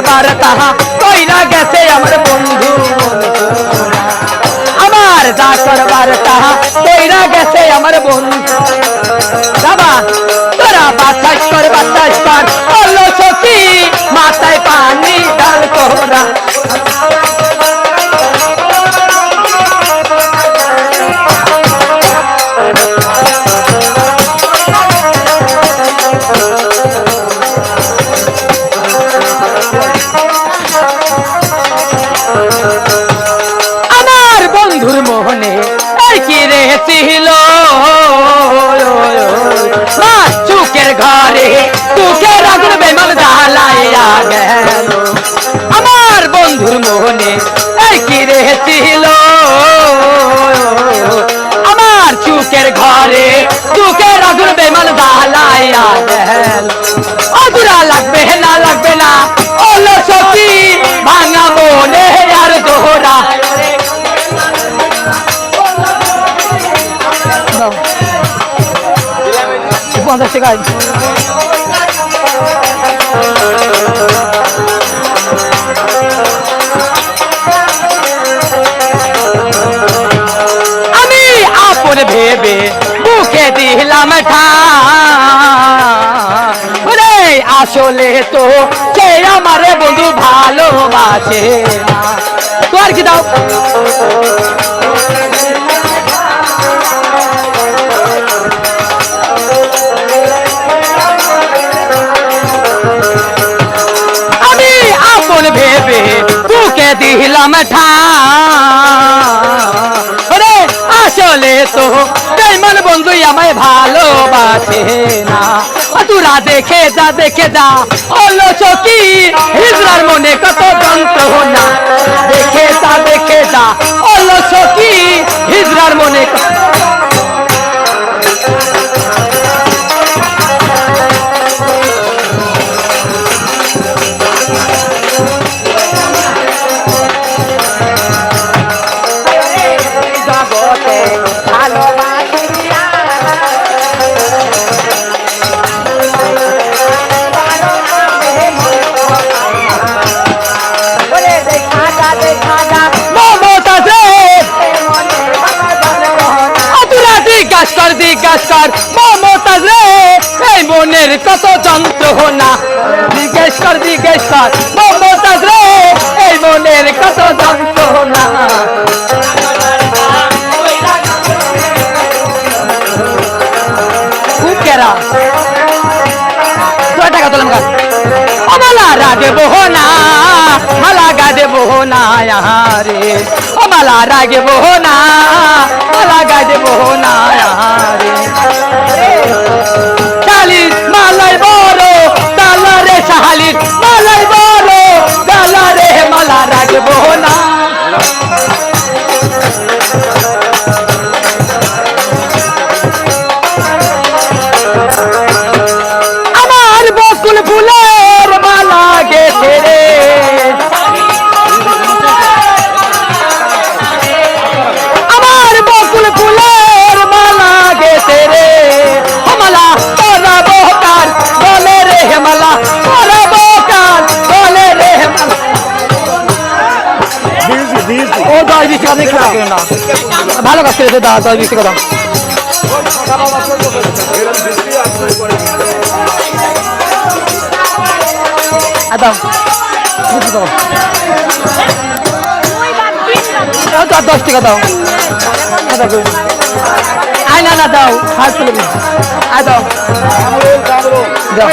করবার তাহা কইরা গেছে আমার বন্ধু আমার যা করবার তাহা কইরা গেছে আমার বন্ধু বাবা, তোরা বাতাস কর বাতাস কর। কি পঞ্চাশ টাকা আমি আপন ভেবে বুকে দিলাম ঠারে আসলে তো সে আমার বন্ধু ভালোবাসে না। তো আর কি দাও? দিলাম ঠারে আসলে তো বেমন বন্ধু আমায় ভালোবাসে না। তোরা দেখে যা দেখে যা, হলো চকি হিজড়ার মনে কত যন্ত্রণা। দেখে যা দেখে যা, হলো চকি হিজড়ার মনে কত জগতে কেরা দু টাকা তোলাম গাছ অমালা রাগে বহনা মালা গাদে বহনা রে অমালা রাগে বহনা মালা গাদে বহনা রে শালির মালাই বড় তালা রে শালির দশ বিশ টাকা না। ভালো কাজ করেছে দা দশ বিশ তো আর দশ টাকা দাও। আয়, না না, দাও। হাত তুলে আয়, দাও। দাও।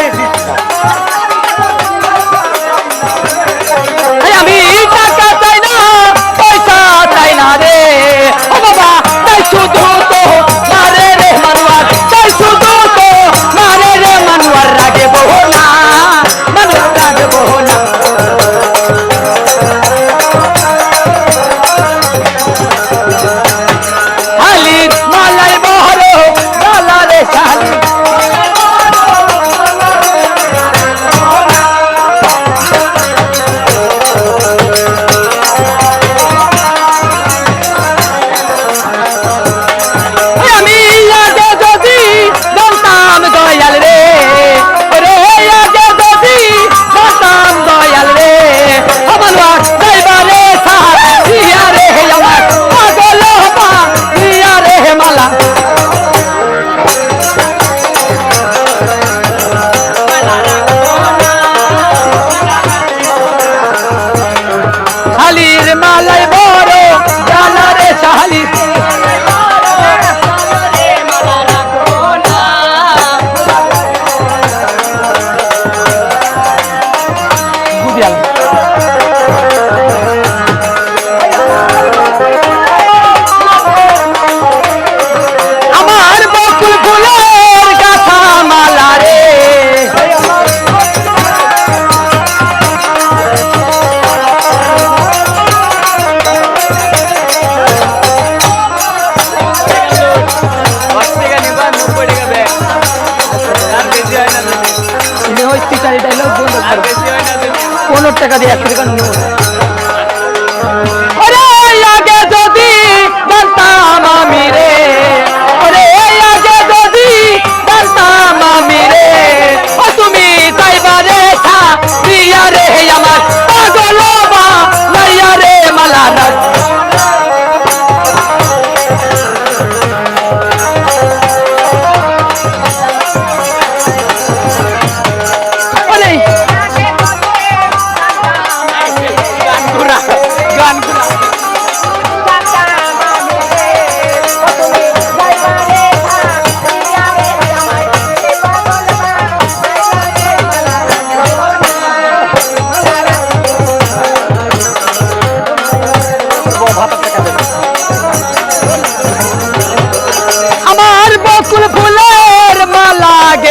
পনেরো টাকা দিয়ে এক টাকা নিয়ে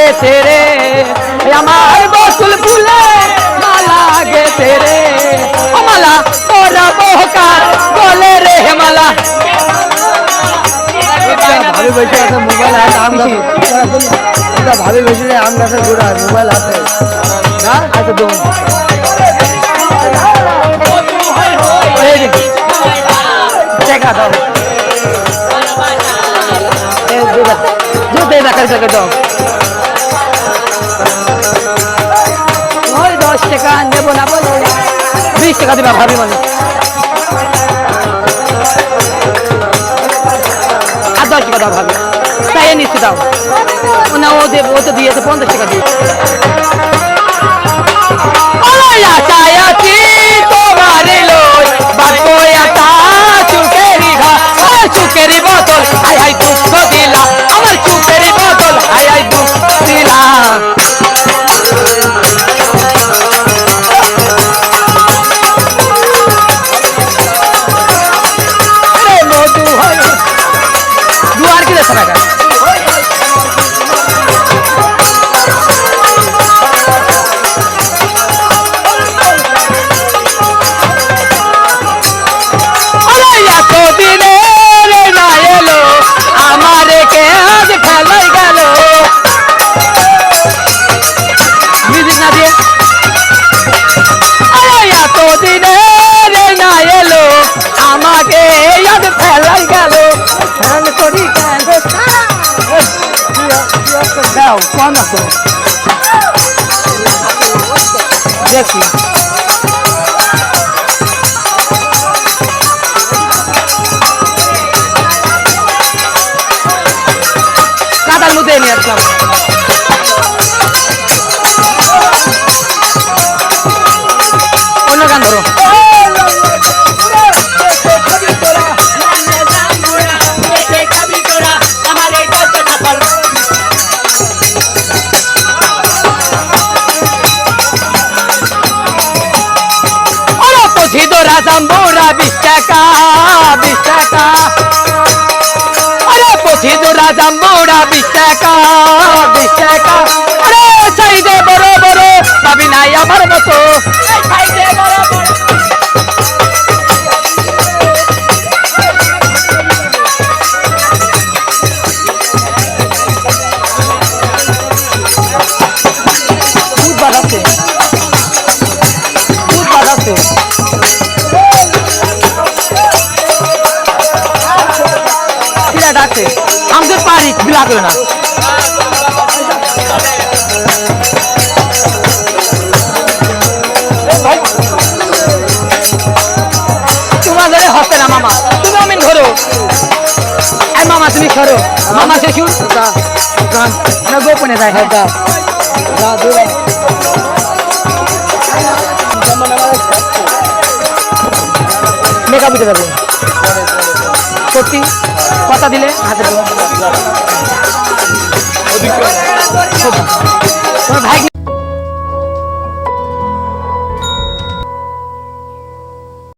মালা গেছে রে আমার বকুল ফুলের মালা গেছে রে ও মালা তোরা বহকার বলে রে মালা ভাবি বসে আছে মোবাইল হাতে আম গাছ এটা ভাবি বসে আছে, আম গাছের গোড়া মোবাইল হাতে হ্যাঁ আচ্ছা দম এই যে, টাকা দাও এই দুটা দুটাই টাকার টাকা দাও টাকা নেব না বলো। বিশ টাকা দিবা ভাবি মানে আর দশ টাকা দাও ভাবি। তাই নিচ্ছি দাও। না, ও দেব, ও তো দিয়েছে পঞ্চাশ টাকা দিয়ে। দাও কম আসো দেখি কাদার মধ্যে নিয়ে আসলাম অন্য গান ধরো জাম্বুরা বিশ টাকা বিশ টাকা আরে পুঁথি দোরা জাম্বুরা বিশ টাকা বিশ আরে সাইডে বড় বড় পাবি নাই আমার মতো। চাই দে বড়। লাগবে না। তোমাদের হচ্ছে না মামা। তুমি আমি ধরো। মামা তুমি সরো। মামা শ্বশুর না গোপনে যায়। হ্যাঁ মেকআপ দিতে পারবে সত্যি কথা দিলে হাতে ভাই